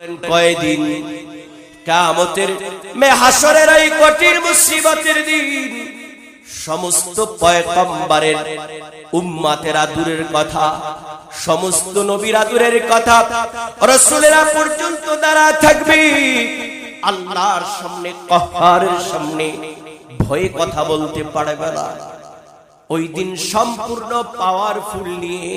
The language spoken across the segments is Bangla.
কয়দিন? কামতের মে হাসরের এই কঠিন মুসিবতের দিন সমস্ত দূরের কথা, সমস্ত কথা, রসুলেরা পর্যন্ত থাকবে। আল্লাহর সামনে, কহারের সামনে ভয়ে কথা বলতে পারবে না। ওই দিন সম্পূর্ণ পাওয়ারফুল নিয়ে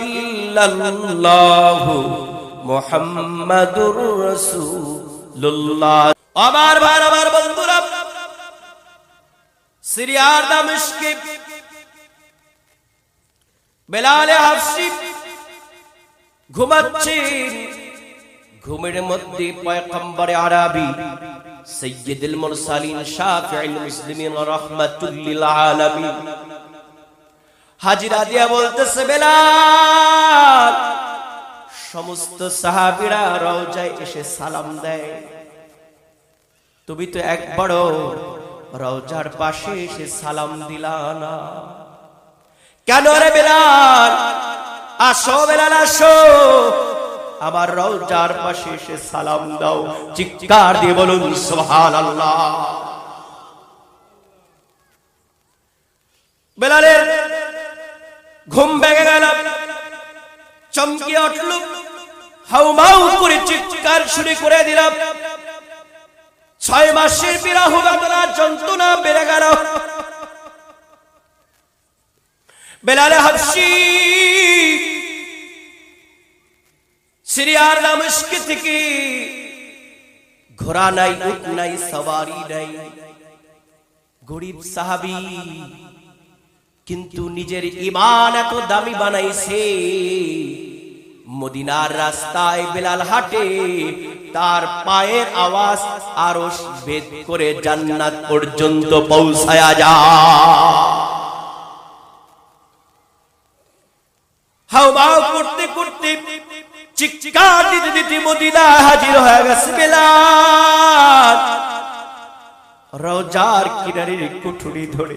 ইল্লাল্লাহু মুহাম্মাদুর রাসূলুল্লাহ। আমার ভাই আমার বন্ধুরা, সিরিয়ার দামেশকে, বেলালে হাফসি ঘুমাচ্ছেন। ঘুমের মধ্যে পয়গম্বর আরবি সৈয়দুল মুরসালিন শাফিউল মুসলিমিন রাহমাতুল লিল আলামিন। হাজিরা দিয়া বলতেছে, বেলাল, সমস্ত সাহাবীরা রওজায় এসে সালাম দেয়। তুমি তো একবারও রওজার পাশে এসে সালাম দিলা না। কেন রে বেলাল? আসো বেলাল, আসো। আমার রওজার পাশে এসে সালাম দাও। চিৎকার দিয়ে বলুন, সুবহানাল্লাহ। বেলালের ঘুম ভেঙে গেল। চমকে উঠল। হাউমাউ করে চিৎকার শুরু করে দিলাম ছয় মাসের বিরাহ বেদনা, যন্ত্রণা বেড়ে গেল। বেলালে হাফসি সিরিয়ার দামেস্ক থেকে ঘোড়া নাই, উট নাই, সওয়ারি নাই। গরিব সাহাবি কিন্তু নিজের ইমান এত দামি বানাইছে। মদিনার রাস্তায় বেলাল হাটে, তার পায়ের আওয়াজ আরও ভেদ করে জান্নাত পর্যন্ত পৌঁছায়া যায়। হাওমাও করতে করতে চিৎকার দিতে দিতে মদিনা হাজির হয়ে গেছে বেলাল। রোজার কিনারের কুঠুরি ধরে।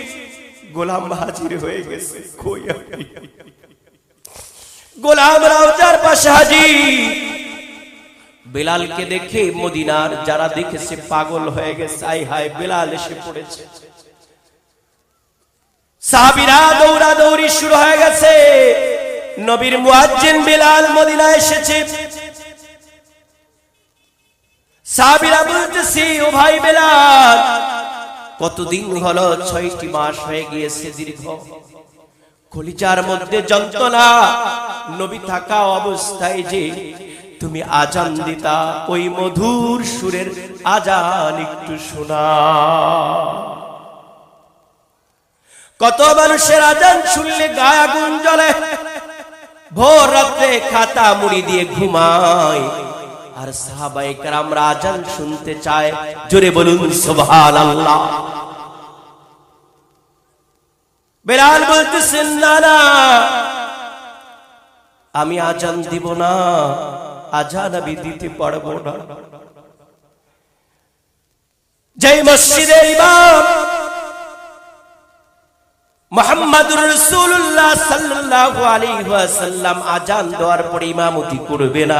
গোলাম হাজির হয়ে গেছে গোলাম রাউজার পাশে হাজির। বেলালকে দেখে মদিনার যারা দেখেছে পাগল হয়ে গেছে আই হায়, বেলাল এসে পড়েছে। সাহাবিরা দৌড়া দৌড়ি শুরু হয়ে গেছে। নবীর মুয়াজ্জিন বেলাল মদিনা এসেছে। সাহাবিরা বলতেছি, ও ভাই বেলাল কতদিন হলো ছয়টি মাস হয়ে গিয়েছে দীর্ঘ। কলিজার মধ্যে যন্ত্রণা, নবী থাকা অবস্থায় যে তুমি আজান দিতা, ওই মধুর সুরের আজান একটু শোনা। কত মানুষের আজান শুনলে গায়ে আগুন জ্বলে ভোর রাত্রে খাতা মুড়ি দিয়ে ঘুমায়। আর সাহাবাই আমরা আজান শুনতে চায়। জোরে বলুন সুবহান আল্লাহ বেলাল বলতেছেন, না না, আমি আজান দিব না, আজান আমি দিতে পারব না। যেই মসজিদের ইমাম মোহাম্মদুর রাসূলুল্লাহ সাল্লাল্লাহু আলাইহি ওয়াসাল্লাম আজান দেওয়ার পরে ইমামতি করবে না।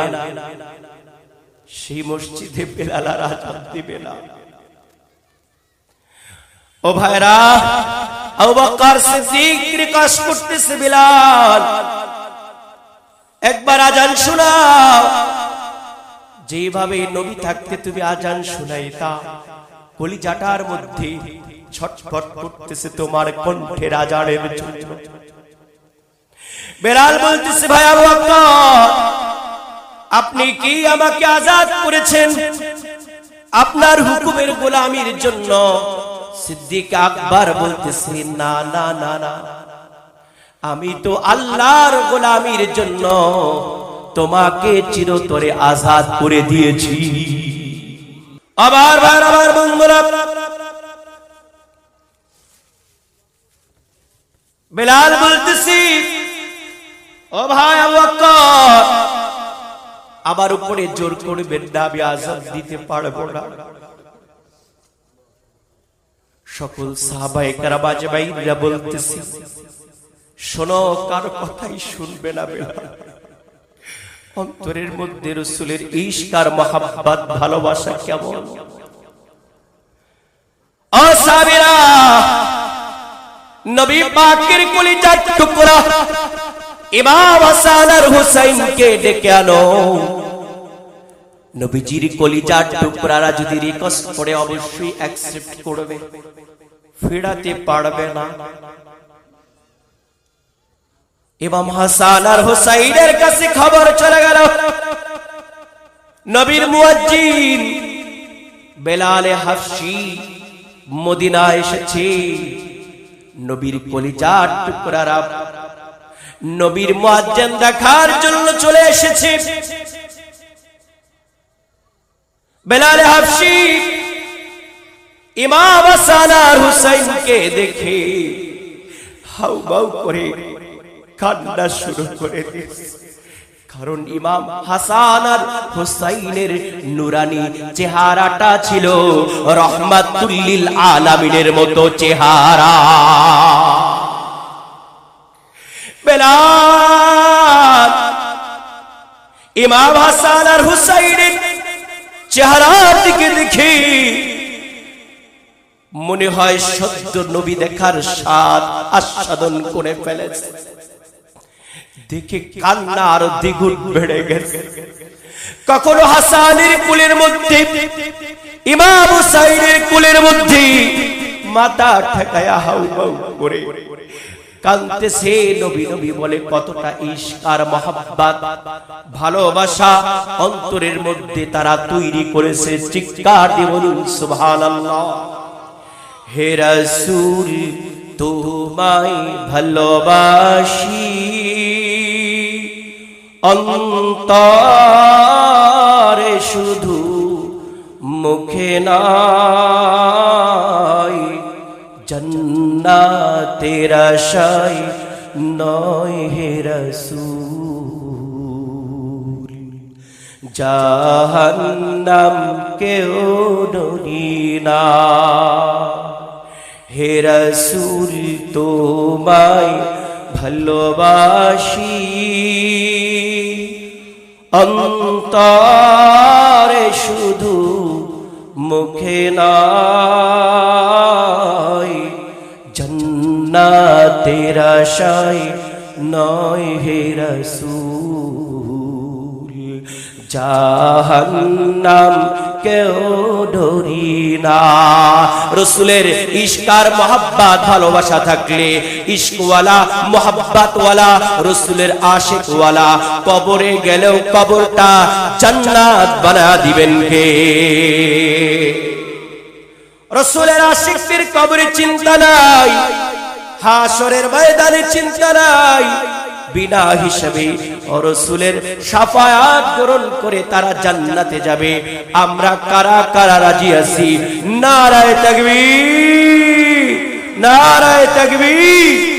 সেই মসজিদে বেলাল আর আজান দিবে না। ও ভাইরা আবু বকর সিদ্দিক রিকোয়েস্ট করতেছে বিলাল, একবার আজান শোনাও। যেভাবে নবী থাকতে তুমি আজান শুনাইতা, কলিজাটার মধ্যে ছটফট করতেছে তোমার কণ্ঠের আজানের জন্য। বেলাল বলতেছে, ভাই আবু বকর আপনি কি আমাকে আজাদ করেছেন? আপনার হুকুমের গোলামির জন্য সিদ্দিক আকবর বলতেছে, না না না না আমি তো আল্লাহর গোলামির জন্য তোমাকে চিরতরে আজাদ করে দিয়েছি। আবার বার আবার, বন্ধুরা। বেলাল বলতেছি, ও ভাই আবু আমার উপরে জোর করবেন না, আমি আজাদ দিতে পারব না। সকল সাহাবায়ে কারাবাজে ভাইরা বলতেছি, শোনো, কার কথাই শুনবে না বেলাল অন্তরের মধ্যে রসুলের ইশকার মহাব্বাত, ভালোবাসা কেমন? নবী পাকের কলিজার টুকরা ইমাম হাসান আর হুসাইনকে ডেকে আনো। নবীজির কলিজার টুকরারা যদি রিকোয়েস্ট করে, অবশ্যই অ্যাকসেপ্ট করবে। ফেরাতে পারবে না। ইমাম হাসান আর হুসাইনের কাছে খবর চলে গেল। নবীর মুয়াজ্জিন বেলালে হাফসি মদিনা এসেছে। নবীর কলিজার টুকরারা নবীর মুয়াজ্জিন দেখার জন্য চলে এসেছে। বেলালে হাফসি ইমাম হাসান হুসাইনকে দেখে হাউ বাউ করে কান্না শুরু করে কারণ ইমাম হাসান আর হুসাইনের নুরানি চেহারাটা ছিল রহমাতুল্লিল আলামিনের মতো চেহারা। বেলাল। ইমাম হাসান আর হুসাইনের চেহারার দিকে দেখি। মনে হয় সদ্য নবী দেখার স্বাদ আস্বাদন করে ফেলেছে। দেখে কান্না আরও দ্বিগুণ বেড়ে গেছে। কখনো হাসানের কুলের মধ্যে, ইমাম হুসাইনের কুলের মধ্যে মাথা ঠেকায়া হাউ করে। কানতেছে নবী নবী বলে, কতটা ইশকার মহাব্বাত। ভালোবাসা অন্তরের মধ্যে তারা তৈরি করেছে। চিৎকার দিয়ে বলুন, সুবহানাল্লাহ। হে রাসূল, তোমায় ভালোবাসি। অন্তরে শুধু মুখে নাই। জন্নাতের আশায় নয় হে রসূল। জাহান্নাম কেউ ডরি না। হে রসূল, তোমায় ভালোবাসি। অন্তরে শুধু মুখে নয় আশায় নয় হে রসূল, জাহান্নাম কেউ ডরি না। রসুলের ইশকার, মহাব্বাত, ভালোবাসা থাকলে ইশকওয়ালা, মহাব্বাতওয়ালা, রসুলের আশেকওয়ালা, কবরে গেলেও কবরটা জান্নাত বানা দিবেন কে? রসুলের আশিকদের কবরে চিন্তা নাই। হাসরের ময়দানে চিন্তা নাই। বিনা হিসাবে অরসুলের রসুলের সাফায়াত গ্রহণ করে তারা জান্নাতে যাবে। আমরা কারা কারা রাজি আছি? নারায় তাকবীর নারায় তাকবীর।